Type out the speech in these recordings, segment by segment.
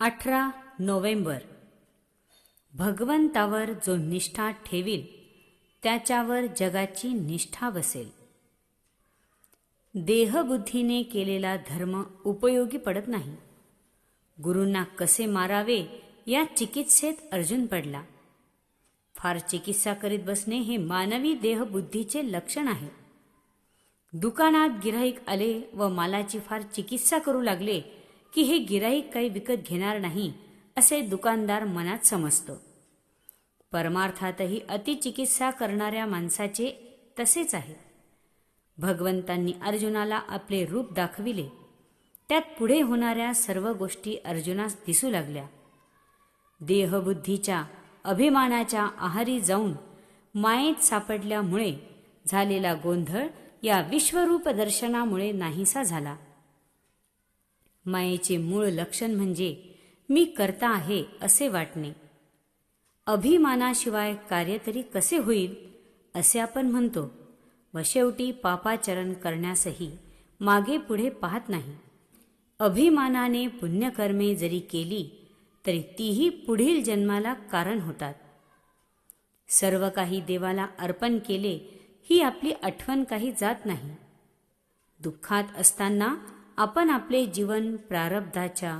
अठरा नोव्हेंबर. भगवंतावर जो निष्ठा ठेवील त्याच्यावर जगाची निष्ठा बसेल. देहबुद्धीने केलेला धर्म उपयोगी पडत नाही. गुरूंना कसे मारावे या चिकित्सेत अर्जुन पडला. फार चिकित्सा करीत बसणे हे मानवी देहबुद्धीचे लक्षण आहे. दुकानात गिराईक आले व मालाची फार चिकित्सा करू लागले की हे गिराईक काही विकत घेणार नाही असे दुकानदार मनात समजतो. परमार्थातही अतिचिकित्सा करणाऱ्या माणसाचे तसेच आहे. भगवंतांनी अर्जुनाला आपले रूप दाखविले. त्यात पुढे होणाऱ्या सर्व गोष्टी अर्जुनास दिसू लागल्या. देहबुद्धीच्या अभिमानाच्या आहारी जाऊन मायेत सापडल्यामुळे झालेला गोंधळ या विश्वरूप दर्शनामुळे नाहीसा झाला. मायेचे मूळ लक्षण म्हणजे मी करता आहे असे वाटणे. अभिमानाशिवाय कार्य तरी कसे होईल असे आपण म्हणतो. व शेवटी पापाचरण करण्यासही मागे पुढे पाहत नाही. अभिमानाने पुण्यकर्मे जरी केली तरी तीही पुढील जन्माला कारण होतात. सर्व काही देवाला अर्पण केले ही आपली आठवण काही जात नाही. दुःखात असताना आपण आपले जीवन प्रारब्धाच्या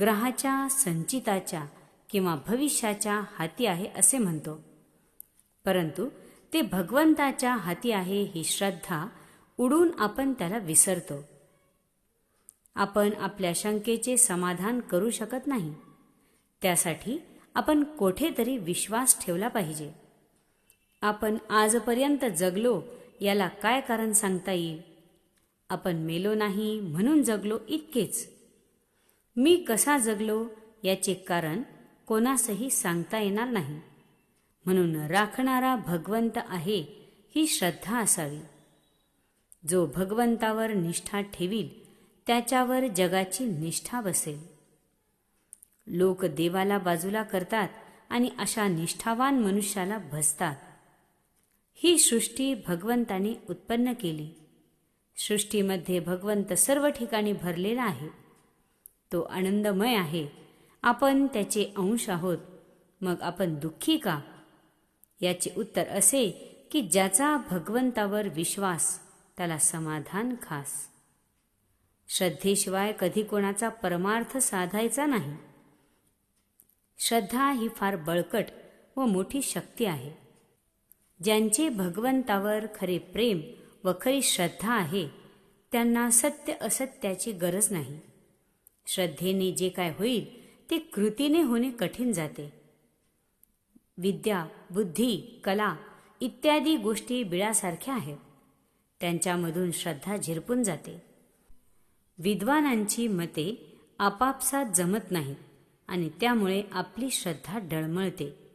ग्रहाच्या संचिताच्या किंवा भविष्याच्या हाती आहे असे म्हणतो. परंतु ते भगवंताच्या हाती आहे ही श्रद्धा उडून आपण त्याला विसरतो. आपण आपल्या शंकेचे समाधान करू शकत नाही. त्यासाठी आपण कोठेतरी विश्वास ठेवला पाहिजे. आपण आजपर्यंत जगलो याला काय कारण सांगता येईल? आपण मेलो नाही म्हणून जगलो इतकेच. मी कसा जगलो याचे कारण कोणासही सांगता येणार नाही. म्हणून राखणारा भगवंत आहे ही श्रद्धा असावी. जो भगवंतावर निष्ठा ठेवील त्याच्यावर जगाची निष्ठा बसेल. लोक देवाला बाजूला करतात आणि अशा निष्ठावान मनुष्याला भसतात ही सृष्टी भगवंताने उत्पन्न केली. सृष्टीमध्ये भगवंत सर्व ठिकाणी भरलेला आहे. तो आनंदमय आहे. आपण त्याचे अंश आहोत. मग आपण दुःखी का? याचे उत्तर असे की ज्याचा भगवंतावर विश्वास त्याला समाधान खास. श्रद्धेशिवाय कधी कोणाचा परमार्थ साधायचा नाही. श्रद्धा ही फार बळकट व मोठी शक्ती आहे. ज्यांचे भगवंतावर खरे प्रेम व खरी श्रद्धा आहे त्यांना सत्य असत्याची गरज नाही. श्रद्धेने जे काय होईल ते कृतीने होणे कठीण जाते. विद्या बुद्धी कला इत्यादी गोष्टी बिळासारख्या आहेत. त्यांच्यामधून श्रद्धा झिरपून जाते. विद्वानांची मते आपापसात जमत नाहीत आणि त्यामुळे आपली श्रद्धा डळमळते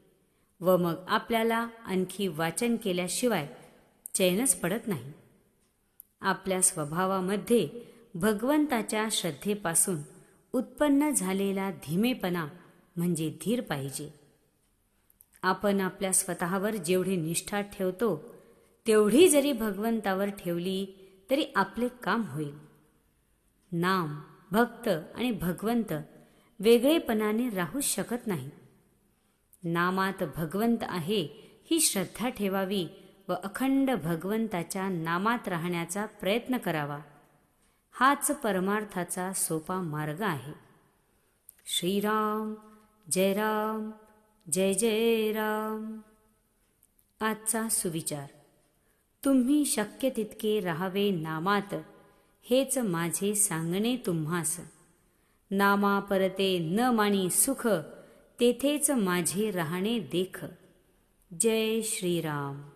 व मग आपल्याला आणखी वाचन केल्याशिवाय चैनच पडत नाही. आपल्या स्वभावामध्ये भगवंताच्या श्रद्धेपासून उत्पन्न झालेला धीमेपणा म्हणजे धीर पाहिजे. आपण आपल्या स्वतःवर जेवढी निष्ठा ठेवतो तेवढी जरी भगवंतावर ठेवली तरी आपले काम होईल. नाम भक्त आणि भगवंत वेगळेपणाने राहूच शकत नाही. नामात भगवंत आहे ही श्रद्धा ठेवावी व अखंड भगवंताच्या नामात राहण्याचा प्रयत्न करावा. हाच परमार्थाचा सोपा मार्ग आहे. श्रीराम जय राम जय जय राम. आजचा सुविचार. तुम्ही शक्य तितके राहावे नामात हेच माझे सांगणे तुम्हास. नामा परते न मानी सुख तेथेच माझे राहणे देख. जय श्रीराम.